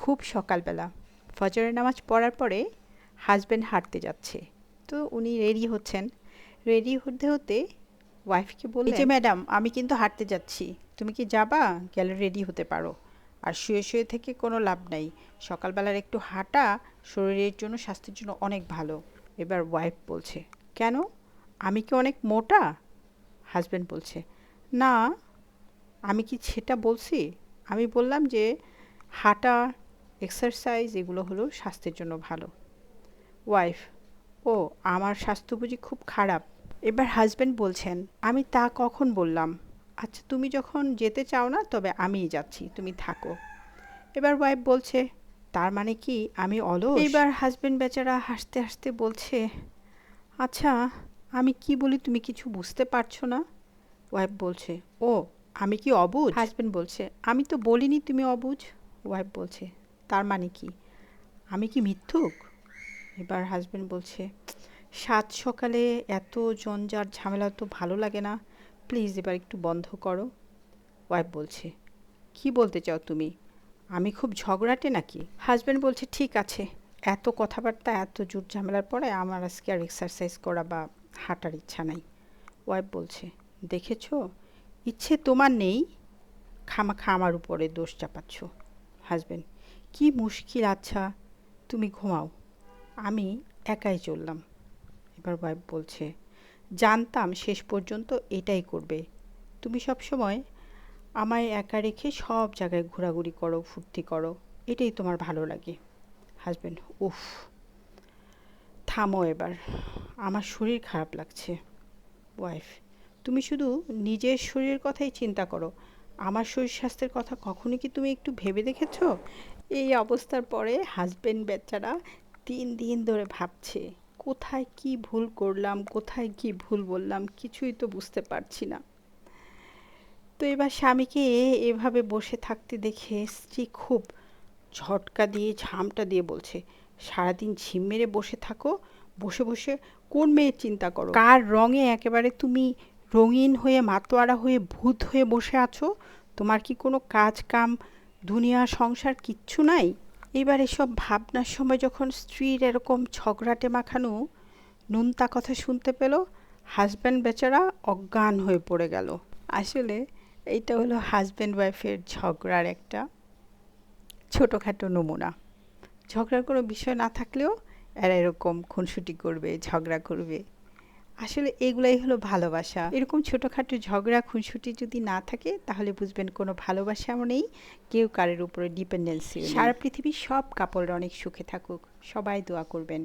খুব সকালবেলা। ফজরের নামাজ পড়ার পরে হাজব্যান্ড হাঁটতে যাচ্ছে। তো উনি রেডি হচ্ছেন। রেডি হতে হতে ওয়াইফকে বললেন যে ম্যাডাম আমি কিন্তু হাঁটতে যাচ্ছি। তুমি কি যাবা? গেলে রেডি হতে পারো। আর শুয়ে শুয়ে থেকে কোনো লাভ নাই। সকালবেলার একটু হাঁটা শরীরের জন্য, স্বাস্থ্যের জন্য অনেক ভালো। এবার ওয়াইফ বলছে, কেন? আমি কি অনেক মোটা? হাজব্যান্ড বলছে, না, আমি কি সেটা বলছি? আমি বললাম যে, হাঁটা এক্সারসাইজ এগুলো হলো স্বাস্থ্যের জন্য ভালো। ওয়াইফ, ও, আমার স্বাস্থ্য বুঝি খুব খারাপ। এবার হাজব্যান্ড বলছেন, আমি তা কখন বললাম? আচ্ছা তুমি যখন যেতে চাও না, তবে আমিই যাচ্ছি, তুমি থাকো। এবার ওয়াইফ বলছে, তার মানে কি আমি অলস? এবার হাজব্যান্ড বেচারা হাসতে হাসতে বলছে আচ্ছা আমি কি বলি তুমি কিছু বুঝতে পারছ না? ওয়াইফ বলছে, ও, আমি কি অবুঝ? হাজব্যান্ড বলছে, আমি তো বলিনি তুমি অবুঝ। ওয়াইফ বলছে তার মানে কি? আমি কি মিথ্যুক? এবার হাজব্যান্ড বলছে, সাত সকালে এত জঞ্জার ঝামেলা তো ভালো লাগে না। প্লিজ এবার একটু বন্ধ করো। ওয়াইফ বলছে, কি বলতে চাও তুমি? আমি খুব ঝগড়াটে নাকি? হাজব্যান্ড বলছে, ঠিক আছে। এত কথাবার্তা, এত জোর ঝামেলার পরে আমার আজকে আর এক্সারসাইজ করা বা হাঁটার ইচ্ছা নাই। ওয়াইফ বলছে, দেখেছ? ইচ্ছে তোমার নেই? খামাখা আমার উপরে দোষ চাপাচ্ছ। হাজব্যান্ড কি মুশকিল আচ্ছা তুমি ঘুমাও। আমি একাই চললাম। এবার ওয়াইফ বলছে, জানতাম শেষ পর্যন্ত এটাই করবে। তুমি সব সময় আমায় একা রেখে সব জায়গায় ঘোরাঘুরি করো, ফুর্তি করো, এটাই তোমার ভালো লাগে। হাজব্যান্ড উফ, থামো এবার, আমার শরীর খারাপ লাগছে। ওয়াইফ তুমি শুধু নিজের শরীরের কথাই চিন্তা করো আমার শরীর স্বাস্থ্যের কথা কখনো কি তুমি একটু ভেবে দেখেছ? এই অবস্থার পরে হাজব্যান্ড বেচারা তিন দিন ধরে ভাবছে, কোথায় কি ভুল করলাম, কোথায় কি ভুল বললাম কিছুই তো বুঝতে পারছি না। তো এবার স্বামীকে এভাবে বসে থাকতে দেখে স্ত্রী খুব ঝটকা দিয়ে, ঝামটা দিয়ে বলছে, সারাদিন ঝিম মেরে বসে থাকো, বসে বসে কোন মেয়ের চিন্তা করো? কার রঙে একেবারে তুমি রঙিন হয়ে, মাতোয়ারা হয়ে, ভূত হয়ে বসে আছো? তোমার কি কোনো কাজ, কাম, দুনিয়া, সংসার কিচ্ছু নাই? এবার এসব ভাবনার সময় যখন স্ত্রীর এরকম ঝগড়াটে মাখানো নুনতা কথা শুনতে পেল হাজব্যান্ড বেচারা অজ্ঞান হয়ে পড়ে গেল। আসলে এইটা হলো হাজব্যান্ড ওয়াইফের ঝগড়ার একটা ছোটোখাটো নমুনা। ঝগড়ার কোনো বিষয় না থাকলেও এরা এরকম খুনসুটি করবে, ঝগড়া করবে। আসলে এগুলাই হলো ভালোবাসা। এরকম ছোটোখাটো ঝগড়া, খুনসুটি যদি না থাকে, তাহলে বুঝবেন কোনো ভালোবাসাও নেই, কেউ কারের উপরে ডিপেন্ডেন্সি সারা পৃথিবীর সব কাপড়রা অনেক সুখে থাকুক। সবাই দোয়া করবেন।